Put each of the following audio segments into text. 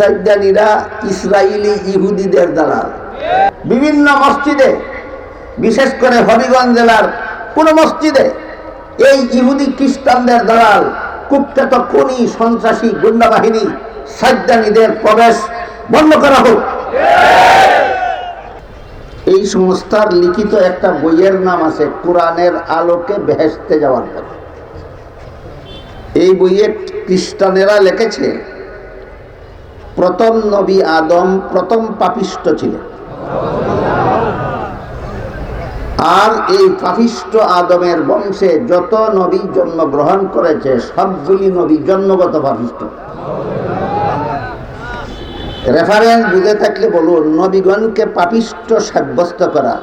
সাইদানিরা Israeli ইহুদিদের দালাল বিভিন্ন মসজিদে, বিশেষ করে হবিগঞ্জ জেলার কোন মসজিদে এই ইহুদি খ্রিস্টানদের দালাল, কুখ্যাত, খনি, সন্ত্রাসী গুন্ডা বাহিনী সাইদানিদের প্রবেশ বন্ধ করা হোক। এই সংস্থার লিখিত একটা বইয়ের নাম আছে, কোরআনের আলোকে বেহেস্তে যাওয়ার পথ। এই বইয়ে খ্রিস্টানেরা লিখেছে প্রথম নবী আদম প্রথম পাপিষ্ট ছিলেন আর এই পাপিষ্ট আদমের বংশে যত নবী জন্মগ্রহণ করেছে, সবগুলি নবী জন্মগত পাপিষ্ট। রেফারেন্স বুঝে থাকলে বলুন, নবীগণকে পাপিষ্ট সাব্যস্ত করা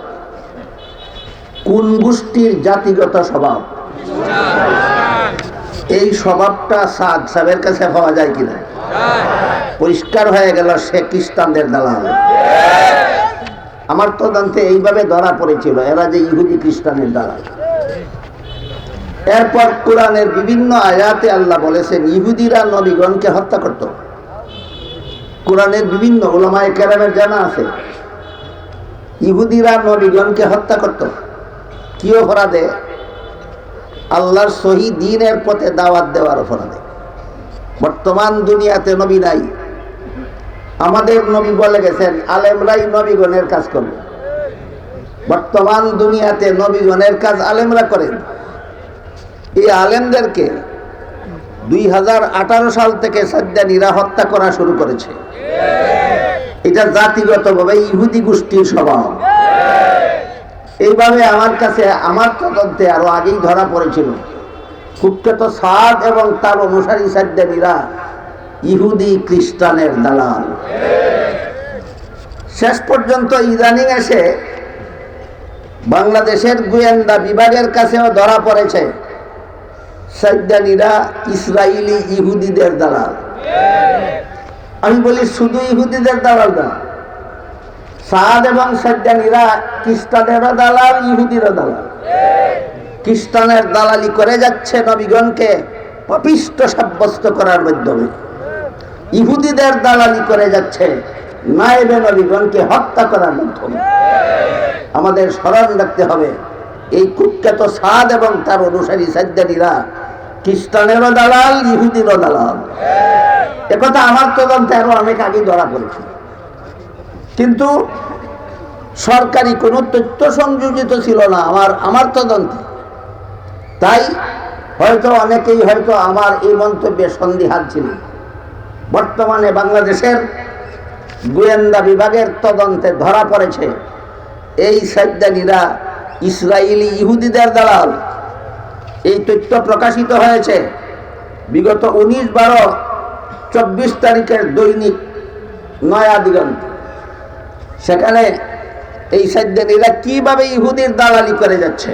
কোন গোষ্ঠীর জাতিগত স্বভাব? এই স্বভাবটা সাদ সাহেবের কাছে পাওয়া যায় কিনা? পরিষ্কার হয়ে গেল সে খ্রিস্টানদের দালাল। আমার তদন্তে এইভাবে ধরা পড়েছিল, এরা যে ইহুদি খ্রিস্টানের দালাল। এরপর কোরআনের বিভিন্ন আয়াতে আল্লাহ বলেছেন, ইহুদিরা নবীগণকে হত্যা করত। কোরআনের বিভিন্ন ওলামায় কেরামের জানা আছে, ইহুদিরা নবীগণকে হত্যা করত। কি অপরাধে? আল্লাহর সহি দিনের পথে দাওয়াত দেওয়ার অপরাধে। বর্তমান দুনিয়াতে নবী নাই। আমাদের নবী বলে গেছেন, আলেমরাই নবীগণের কাজ করবে বর্তমান দুনিয়াতে নবীগণের কাজ আলেমরা করেন। এই আলেমদেরকে দুই সাল থেকে সাজ্জানিরা হত্যা করা শুরু করেছে। এটা জাতিগতভাবে ইহুদি গোষ্ঠীর স্বভাব। এইভাবে আমার কাছে, আমার তদন্তে আরও আগেই ধরা পড়েছিল। কুখ্যাত সাদ এবং তার অনুসারী সাজ্জানিরা ইহুদি খ্রিস্টানের দালাল। শেষ পর্যন্ত ইদানিং এসে বাংলাদেশের গোয়েন্দা বিভাগের কাছেও ধরা পড়েছে সাজ্জানিরা ইসরায়েলি ইহুদিদের দালাল। আমি বলি শুধু ইহুদিদের দালাল না, সাদ এবং সাজ্জানিরা খ্রিস্টানেরও দালাল ইহুদিরও দালাল। খ্রিস্টানের দালালি করে যাচ্ছে নবীগণকে পাপিষ্ট সাব্যস্ত করার মাধ্যমে। ইহুদিদের দালালি করে যাচ্ছে। নায়েবে নবীগণকে হত্যা করার মাধ্যমে। আমাদের স্মরণ রাখতে হবে, এই কুখ্যাত সাদ এবং তার অনুসারী সাজ্জানিরা খ্রিস্টানেরও দালাল, ইহুদিরও দালাল। একথা আমার তদন্তে আরও অনেক আগে ধরা পড়েছে। কিন্তু সরকারি কোনো তথ্য সংযোজিত ছিল না আমার আমার তদন্তে। তাই হয়তো অনেকেই হয়তো আমার এই মন্তব্যে সন্দিহান ছিল বর্তমানে বাংলাদেশের গোয়েন্দা বিভাগের তদন্তে ধরা পড়েছে এই সাইদানিরা ইসরায়েলি ইহুদিদের দালাল। এই তথ্য প্রকাশিত হয়েছে বিগত উনিশ বারো চব্বিশ তারিখের দৈনিক নয়া দিগন্ত। সেখানে এই সাইদানিরা কীভাবে ইহুদির দালালি করে যাচ্ছে?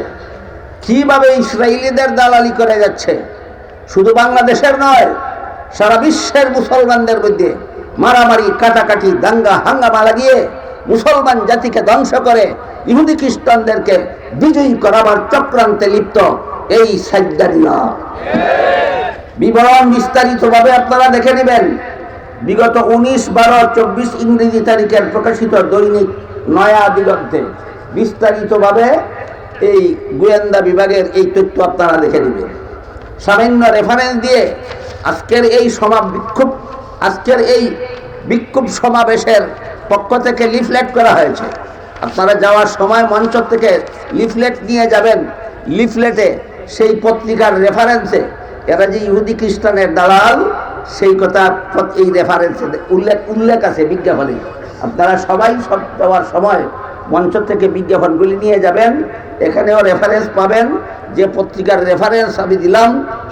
কীভাবে ইসরায়েলিদের দালালি করে যাচ্ছে? শুধু বাংলাদেশের নয় সারা বিশ্বের মুসলমানদের মধ্যে মারামারি, কাটাকাটি, দাঙ্গা, হাঙ্গামা লাগিয়ে মুসলমান জাতিকে ধ্বংস করে ইহুদি খ্রিস্টানদেরকে বিজয়ী করাবার চক্রান্তে লিপ্ত এই সাজ্জানিরা বিবরণ বিস্তারিতভাবে আপনারা দেখে নেবেন। বিগত উনিশ, বারো, চব্বিশ ইংরেজি তারিখের প্রকাশিত দৈনিক নয়া দিগন্তে বিস্তারিতভাবে এই গোয়েন্দা বিভাগের এই তথ্য আপনারা দেখে নেবেন। সামান্য রেফারেন্স দিয়ে আজকের এই সমা বিক্ষোভ, আজকের এই বিক্ষোভ সমাবেশের পক্ষ থেকে লিফলেট করা হয়েছে। আপনারা যাওয়ার সময় মঞ্চ থেকে লিফলেট নিয়ে যাবেন। লিফলেটে সেই পত্রিকার রেফারেন্সে এরা যে ইহুদি খ্রিস্টানের দালাল, সেই কথা এই রেফারেন্সে উল্লেখ উল্লেখ আছে বিজ্ঞাপনে। আপনারা সবাই সব দেওয়ার সময় মঞ্চ থেকে বিজ্ঞাপনগুলি নিয়ে যাবেন। এখানেও রেফারেন্স পাবেন। যে পত্রিকার রেফারেন্স আমি দিলাম,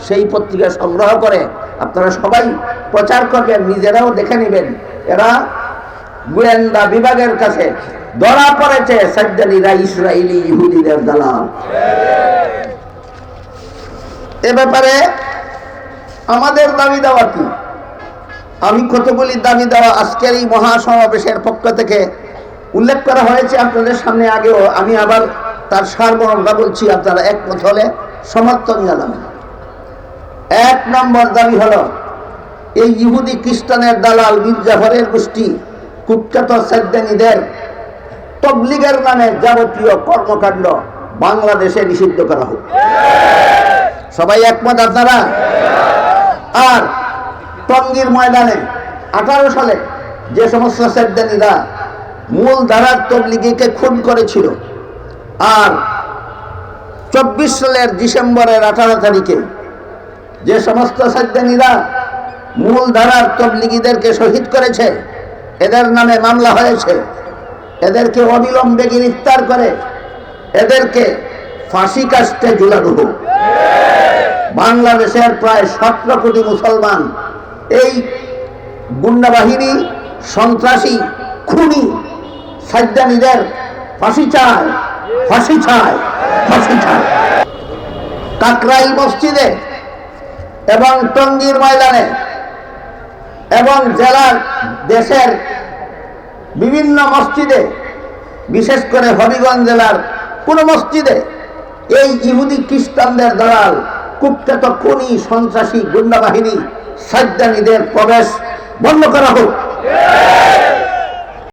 সেই পত্রিকা সংগ্রহ করে আপনারা সবাই প্রচার করবেন, নিজেরাও দেখে নেবেন। এরা গোয়েন্দা বিভাগের কাছে ধরা পড়েছে সাজ্জানিরা ইসরায়েলি ইহুদিদের দালাল। এ ব্যাপারে আমাদের দাবি দেওয়া কি? আমি কতগুলি দাবি দেওয়া আজকের এই মহাসমাবেশের পক্ষ থেকে উল্লেখ করা হয়েছে আপনাদের সামনে আগেও, আমি আবার তার সারমর্মটা বলছি, আপনারা একমত হলে সমর্থন জানাবেন। এক নম্বর দাবি হলো, এই ইহুদি খ্রিস্টানের দালাল মির্জাফরের গোষ্ঠী কুখ্যাত সেদ্দানিদের তবলিগের নামে যাবতীয় কর্মকাণ্ড বাংলাদেশে নিষিদ্ধ করা হোক। সবাই একমত আপনারা? আর টঙ্গীর ময়দানে আঠারো সালে যে সমস্ত সেদ্দানিরা মূল ধারার তবলিগিকে খুন করেছিল। আর চব্বিশ সালের ডিসেম্বরের আঠারো তারিখে যে সমস্ত সাজ্ঞানীরা মূল ধারার তবলিগীদেরকে শহীদ করেছে, এদের নামে মামলা হয়েছে। এদেরকে অবিলম্বে গ্রেফতার করে এদেরকে ফাঁসি কাস্টে ঝুলানো বাংলাদেশের প্রায় সতেরো কোটি মুসলমান এই গুন্ডা বাহিনী, সন্ত্রাসী, খুনি সাজ্জানীদের ফাঁসি চায় ফাঁসি চায় ফাঁসি চায়। মসজিদে এবং টঙ্গীর ময়দানে এবং জেলার দেশের বিভিন্ন মসজিদে, বিশেষ করে হবিগঞ্জ জেলার কোন মসজিদে এই ইহুদি খ্রিস্টানদের দালাল, কুখ্যাত, খুনি, সন্ত্রাসী গুন্ডা বাহিনী সাজ্জানীদের প্রবেশ বন্ধ করা হোক।